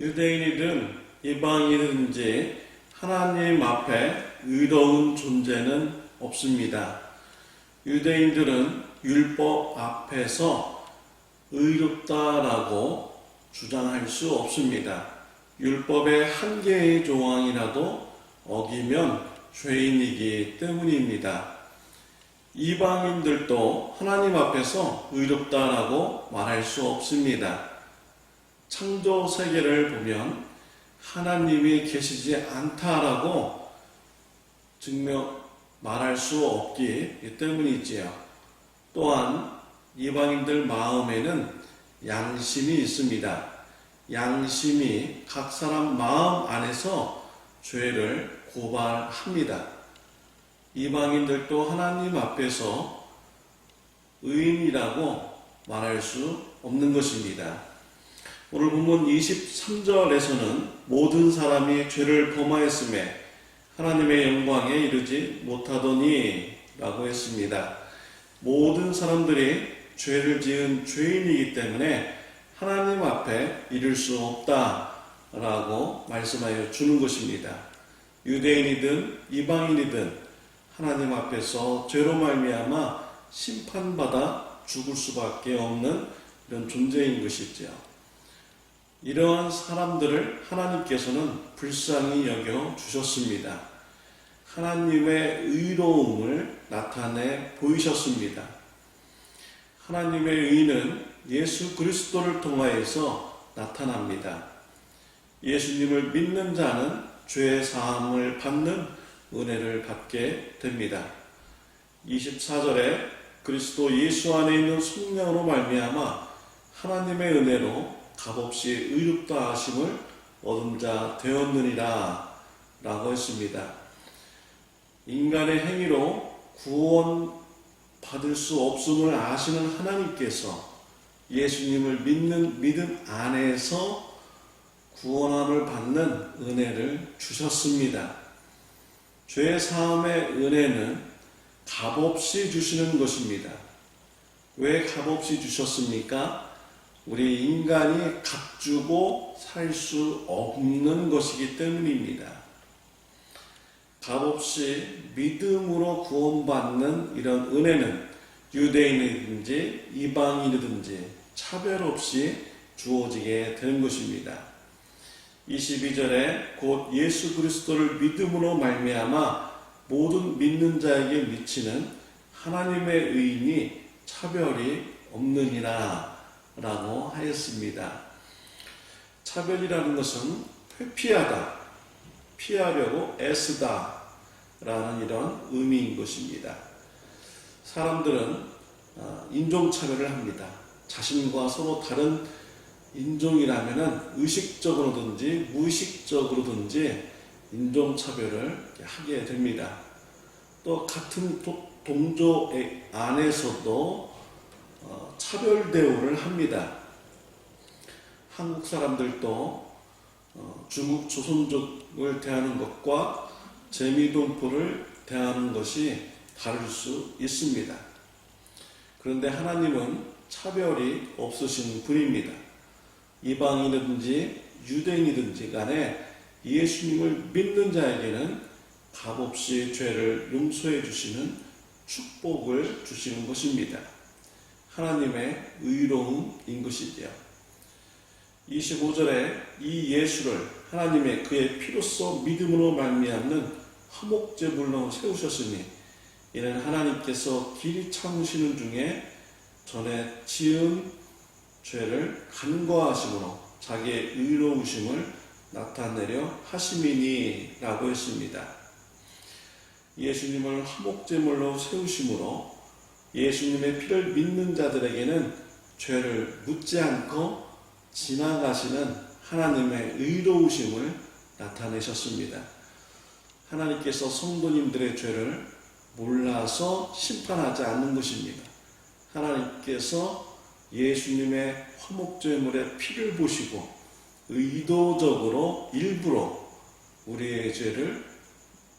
유대인이든 이방인이든지 하나님 앞에 의로운 존재는 없습니다. 유대인들은 율법 앞에서 의롭다라고 주장할 수 없습니다. 율법의 한 개의 조항이라도 어기면 죄인이기 때문입니다. 이방인들도 하나님 앞에서 의롭다라고 말할 수 없습니다. 창조 세계를 보면 하나님이 계시지 않다라고 증명 말할 수 없기 때문이지요. 또한 이방인들 마음에는 양심이 있습니다. 양심이 각 사람 마음 안에서 죄를 고발합니다. 이방인들도 하나님 앞에서 의인이라고 말할 수 없는 것입니다. 오늘 본문 23절에서는 모든 사람이 죄를 범하였음에 하나님의 영광에 이르지 못하더니 라고 했습니다. 모든 사람들이 죄를 지은 죄인이기 때문에 하나님 앞에 이를 수 없다 라고 말씀하여 주는 것입니다. 유대인이든 이방인이든 하나님 앞에서 죄로 말미암아 심판받아 죽을 수밖에 없는 이런 존재인 것이지요. 이러한 사람들을 하나님께서는 불쌍히 여겨 주셨습니다. 하나님의 의로움을 나타내 보이셨습니다. 하나님의 의는 예수 그리스도를 통하여서 나타납니다. 예수님을 믿는 자는 죄 사함을 받는 은혜를 받게 됩니다. 24절에 그리스도 예수 안에 있는 성령으로 말미암아 하나님의 은혜로 값없이 의롭다 하심을 얻은 자 되었느니라 라고 했습니다. 인간의 행위로 구원 받을 수 없음을 아시는 하나님께서 예수님을 믿는 믿음 안에서 구원함을 받는 은혜를 주셨습니다. 죄 사함의 은혜는 값없이 주시는 것입니다. 왜 값없이 주셨습니까? 우리 인간이 값주고 살 수 없는 것이기 때문입니다. 값없이 믿음으로 구원받는 이런 은혜는 유대인이든지 이방인이든지 차별 없이 주어지게 되는 것입니다. 22절에 곧 예수 그리스도를 믿음으로 말미암아 모든 믿는 자에게 미치는 하나님의 의인이 차별이 없느니라 라고 하였습니다. 차별이라는 것은 회피하다, 피하려고 애쓰다 라는 이런 의미인 것입니다. 사람들은 어, 인종차별을 합니다. 자신과 서로 다른 인종이라면 의식적으로든지 무의식적으로든지 인종차별을 하게 됩니다. 또 같은 동족 안에서도 어, 차별 대우를 합니다. 한국 사람들도 어, 중국 조선족을 대하는 것과 재미동포를 대하는 것이 다를 수 있습니다. 그런데 하나님은 차별이 없으신 분입니다. 이방인이든지 유대인이든지 간에 예수님을 믿는 자에게는 값없이 죄를 용서해 주시는 축복을 주시는 것입니다. 하나님의 의로움인 것이지요. 25절에 이 예수를 하나님의 그의 피로써 믿음으로 말미암는 화목제물로 세우셨으니 이는 하나님께서 길이 참으시는 중에 전에 지은 죄를 간과하심으로 자기의 의로우심을 나타내려 하심이니라고 했습니다. 예수님을 화목제물로 세우심으로 예수님의 피를 믿는 자들에게는 죄를 묻지 않고 지나가시는 하나님의 의로우심을 나타내셨습니다. 하나님께서 성도님들의 죄를 몰라서 심판하지 않는 것입니다. 하나님께서 예수님의 화목제물의 피를 보시고 의도적으로 일부러 우리의 죄를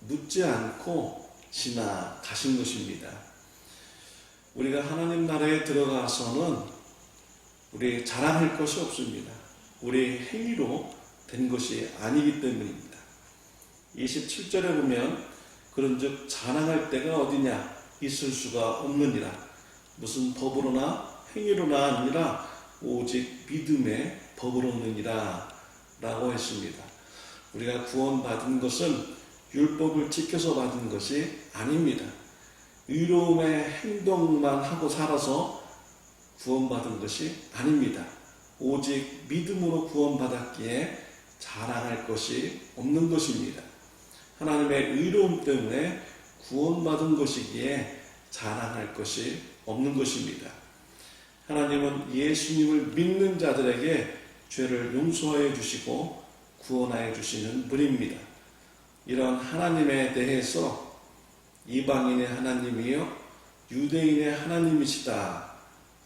묻지 않고 지나가신 것입니다. 우리가 하나님 나라에 들어가서는 우리 자랑할 것이 없습니다. 우리 행위로 된 것이 아니기 때문입니다. 27절에 보면 그런즉 자랑할 때가 어디냐 있을 수가 없느니라 무슨 법으로나 행위로나 아니라 오직 믿음의 법으로느니라 라고 했습니다. 우리가 구원받은 것은 율법을 지켜서 받은 것이 아닙니다. 의로움의 행동만 하고 살아서 구원받은 것이 아닙니다. 오직 믿음으로 구원받았기에 자랑할 것이 없는 것입니다. 하나님의 의로움 때문에 구원받은 것이기에 자랑할 것이 없는 것입니다. 하나님은 예수님을 믿는 자들에게 죄를 용서하여 주시고 구원하여 주시는 분입니다. 이런 하나님에 대해서 이방인의 하나님이요 유대인의 하나님이시다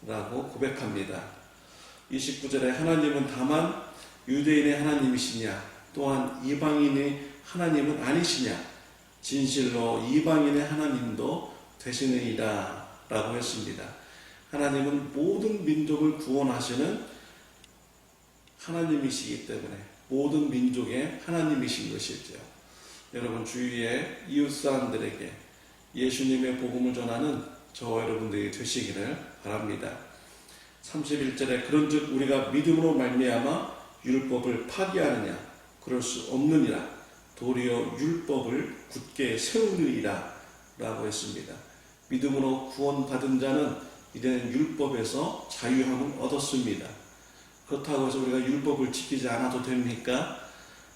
라고 고백합니다. 29절에 하나님은 다만 유대인의 하나님이시냐 또한 이방인의 하나님은 아니시냐 진실로 이방인의 하나님도 되시느니라 라고 했습니다. 하나님은 모든 민족을 구원하시는 하나님이시기 때문에 모든 민족의 하나님이신 것이죠. 여러분 주위의 이웃 사람들에게 예수님의 복음을 전하는 저와 여러분들이 되시기를 바랍니다. 31절에 그런즉 우리가 믿음으로 말미암아 율법을 파기하느냐 그럴 수 없느니라 도리어 율법을 굳게 세우느니라 라고 했습니다. 믿음으로 구원받은 자는 이제는 율법에서 자유함을 얻었습니다. 그렇다고 해서 우리가 율법을 지키지 않아도 됩니까?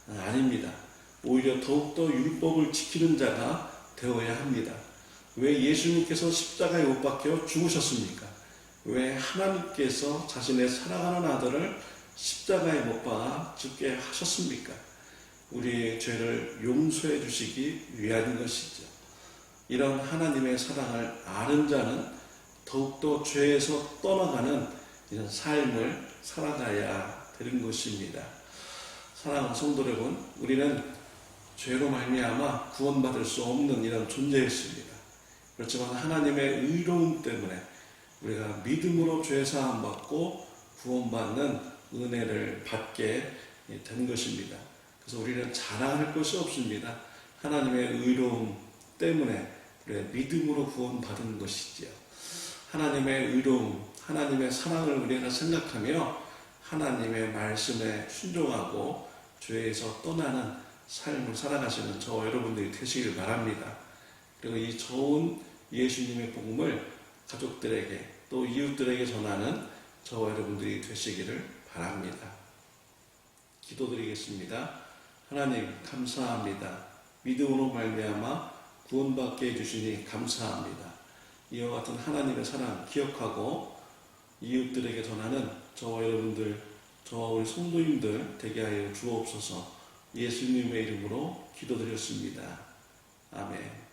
아, 아닙니다. 오히려 더욱더 율법을 지키는 자가 되어야 합니다. 왜 예수님께서 십자가에 못 박혀 죽으셨습니까? 왜 하나님께서 자신의 사랑하는 아들을 십자가에 못 박아 죽게 하셨습니까? 우리의 죄를 용서해 주시기 위한 것이죠. 이런 하나님의 사랑을 아는 자는 더욱더 죄에서 떠나가는 이런 삶을 살아가야 되는 것입니다. 사랑하는 성도 여러분, 우리는 죄로 말미암아 구원받을 수 없는 이런 존재였습니다. 그렇지만 하나님의 의로움 때문에 우리가 믿음으로 죄 사함 받고 구원받는 은혜를 받게 된 것입니다. 그래서 우리는 자랑할 것이 없습니다. 하나님의 의로움 때문에 우리가 믿음으로 구원받은 것이지요. 하나님의 의로움, 하나님의 사랑을 우리가 생각하며 하나님의 말씀에 순종하고 죄에서 떠나는 삶을 살아가시는 저와 여러분들이 되시길 바랍니다. 그리고 이 좋은 예수님의 복음을 가족들에게 또 이웃들에게 전하는 저와 여러분들이 되시기를 바랍니다. 기도드리겠습니다. 하나님 감사합니다. 믿음으로 말미암아 구원받게 해주시니 감사합니다. 이와 같은 하나님의 사랑 기억하고 이웃들에게 전하는 저와 여러분들, 저와 우리 성도님들 되게 하여 주옵소서 예수님의 이름으로 기도드렸습니다. 아멘.